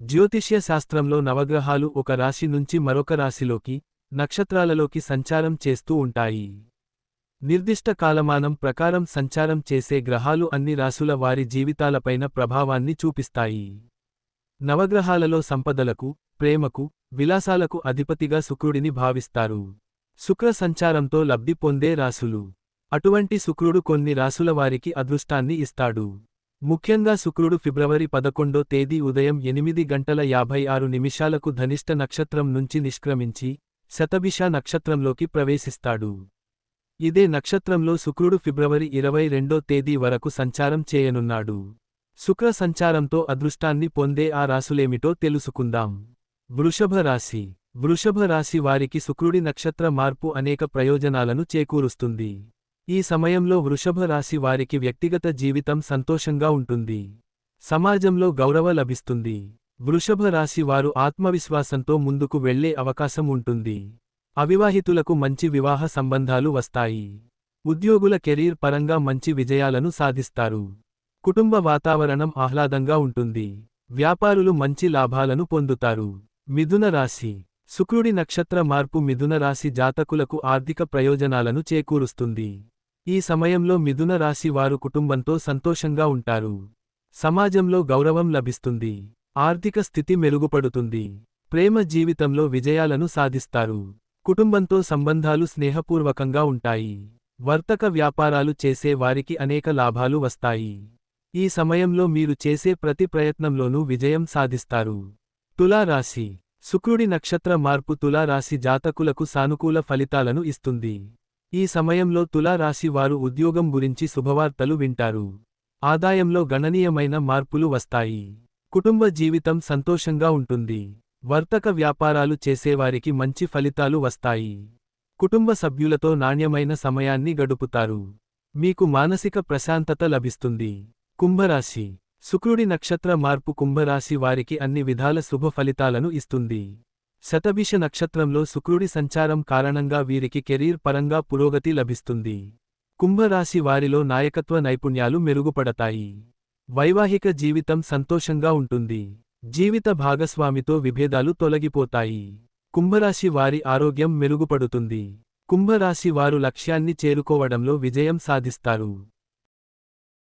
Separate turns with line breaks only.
జ్యోతిష్య శాస్త్రంలో నవగ్రహాలు ఒక రాశి నుంచి మరొక రాశిలోకి నక్షత్రాలలోకి సంచారం చేస్తూ ఉంటాయి. నిర్దిష్ట కాలమానం ప్రకారం సంచారం చేసే గ్రహాలు అన్ని రాశుల వారి జీవితాలపైన ప్రభావాన్ని చూపిస్తాయి. నవగ్రహాలలో సంపదలకు ప్రేమకు విలాసాలకు అధిపతిగా శుక్రుడిని భావిస్తారు. శుక్ర సంచారంతో లబ్ధి పొందే రాసులు అటువంటి శుక్రుడు కొన్ని రాసుల వారికి అదృష్టాన్ని ఇస్తాడు. ముఖ్యంగా శుక్రుడు ఫిబ్రవరి పదకొండో తేదీ ఉదయం ఎనిమిది గంటల యాభై ఆరు నిమిషాలకు ధనిష్ట నక్షత్రం నుంచి నిష్క్రమించి శతభిష నక్షత్రంలోకి ప్రవేశిస్తాడు. ఇదే నక్షత్రంలో శుక్రుడు ఫిబ్రవరి ఇరవై రెండో తేదీ వరకు సంచారం చేయనున్నాడు. శుక్ర సంచారంతో అదృష్టాన్ని పొందే ఆ రాసులేమిటో తెలుసుకుందాం. వృషభ రాశి. వృషభ రాశి వారికి శుక్రుడి నక్షత్ర మార్పు అనేక ప్రయోజనాలను చేకూరుస్తుంది. ఈ సమయంలో వృషభ రాశి వారికి వ్యక్తిగత జీవితం సంతోషంగా ఉంటుంది. సమాజంలో గౌరవ లభిస్తుంది. వృషభ రాశి వారు ఆత్మవిశ్వాసంతో ముందుకు వెళ్ళే అవకాశం ఉంటుంది. అవివాహితులకు మంచి వివాహ సంబంధాలు వస్తాయి. ఉద్యోగుల కెరీర్ పరంగా మంచి విజయాలను సాధిస్తారు. కుటుంబ వాతావరణం ఆహ్లాదంగా ఉంటుంది. వ్యాపారులు మంచి లాభాలను పొందుతారు. మిథున రాశి. శుక్రుడి నక్షత్ర మార్పు మిథున రాశి జాతకులకు ఆర్థిక ప్రయోజనాలను చేకూరుస్తుంది. ఈ సమయంలో మిథున రాశి వారు కుటుంబంతో సంతోషంగా ఉంటారు. సమాజంలో గౌరవం లభిస్తుంది. ఆర్థిక స్థితి మెరుగుపడుతుంది. ప్రేమ జీవితంలో విజయాలను సాధిస్తారు. కుటుంబంతో సంబంధాలు స్నేహపూర్వకంగా ఉంటాయి. వర్తక వ్యాపారాలు చేసే వారికి అనేక లాభాలు వస్తాయి. ఈ సమయంలో మీరు చేసే ప్రతి ప్రయత్నంలోనూ విజయం సాధిస్తారు. తులారాశి. శుక్రుడి నక్షత్ర మార్పు తులారాశి జాతకులకు సానుకూల ఫలితాలను ఇస్తుంది. ఈ సమయంలో తులారాశి వారు ఉద్యోగం గురించి శుభవార్తలు వింటారు. ఆదాయంలో గణనీయమైన మార్పులు వస్తాయి. కుటుంబ జీవితం సంతోషంగా ఉంటుంది. వర్తక వ్యాపారాలు చేసేవారికి మంచి ఫలితాలు వస్తాయి. కుటుంబ సభ్యులతో నాణ్యమైన సమయాన్ని గడుపుతారు. మీకు మానసిక ప్రశాంతత లభిస్తుంది. కుంభరాశి. శుక్రుడి నక్షత్ర మార్పు కుంభరాశి వారికి అన్ని విధాల శుభ ఫలితాలను ఇస్తుంది. శతభిష నక్షత్రంలో శుక్రుడి సంచారం కారణంగా వీరికి కెరీర్ పరంగా పురోగతి లభిస్తుంది. కుంభరాశి వారిలో నాయకత్వ నైపుణ్యాలు మెరుగుపడతాయి. వైవాహిక జీవితం సంతోషంగా ఉంటుంది. జీవిత భాగస్వామితో విభేదాలు తొలగిపోతాయి. కుంభరాశి వారి ఆరోగ్యం మెరుగుపడుతుంది. కుంభరాశి వారు లక్ష్యాన్ని చేరుకోవడంలో విజయం సాధిస్తారు.